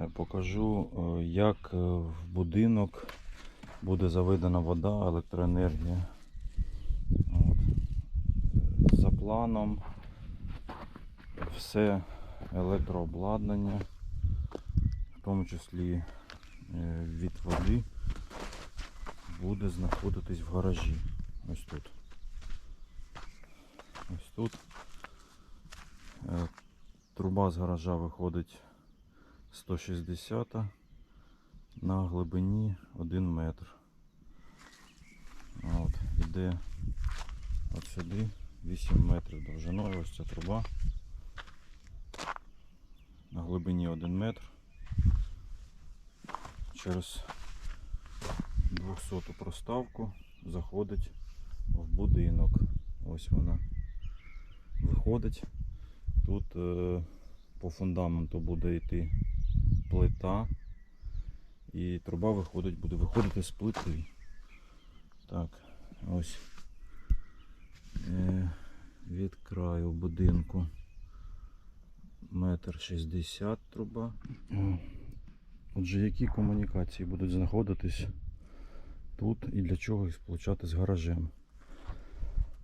Е, Покажу, е, як е, в будинок буде заведена вода, електроенергія. От. За планом все електрообладнання, в тому числі від води, буде знаходитись в гаражі. Ось тут. Ось тут. Труба з гаража виходить 160 на глибині 1 метр. От, іде от сюди 8 метрів довжиною ось ця труба. На глибині 1 метр. Через 200 проставку заходить в будинок. Ось вона виходить. Тут е, по фундаменту буде йти плита і труба виходить, буде виходити з плити. Так, ось е, від краю будинку метр шістдесят труба. Отже, які комунікації будуть знаходитись тут і для чого їх сполучати з гаражем?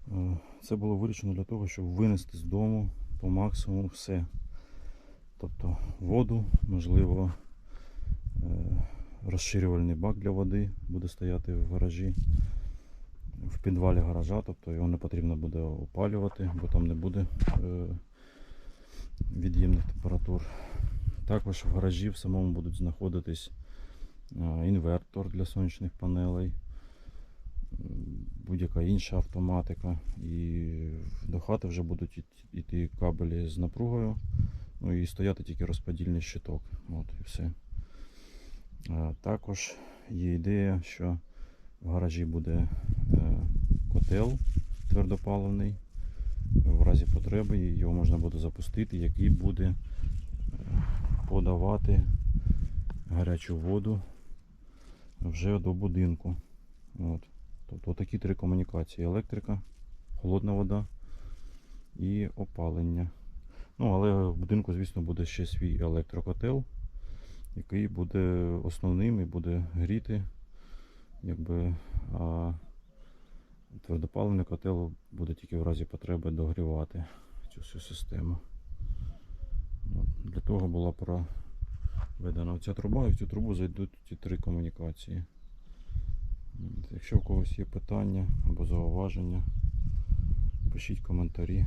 Е, Це було вирішено для того, щоб винести з дому по максимуму все. Воду, можливо, е, розширювальний бак для води буде стояти в гаражі, в підвалі гаража, тобто його не потрібно буде опалювати, бо там не буде е, від'ємних температур. Також в гаражі в самому будуть знаходитись е, інвертор для сонячних панелей, будь-яка інша автоматика. І до хати вже будуть іти кабелі з напругою. Ну і стояти тільки розподільний щиток. От і все. А, також є ідея, що в гаражі буде е, котел твердопаливний. В разі потреби його можна буде запустити, який буде е, подавати гарячу воду вже до будинку. От. Тобто такі три комунікації: електрика, холодна вода і опалення. Ну, але в будинку, звісно, буде ще свій електрокотел, який буде основним і буде гріти, якби, а твердопаливний котел буде тільки в разі потреби догрівати цю всю систему. От, для того була проведена ця труба, і в цю трубу зайдуть ці три комунікації. Якщо у когось є питання або зауваження, пишіть коментарі.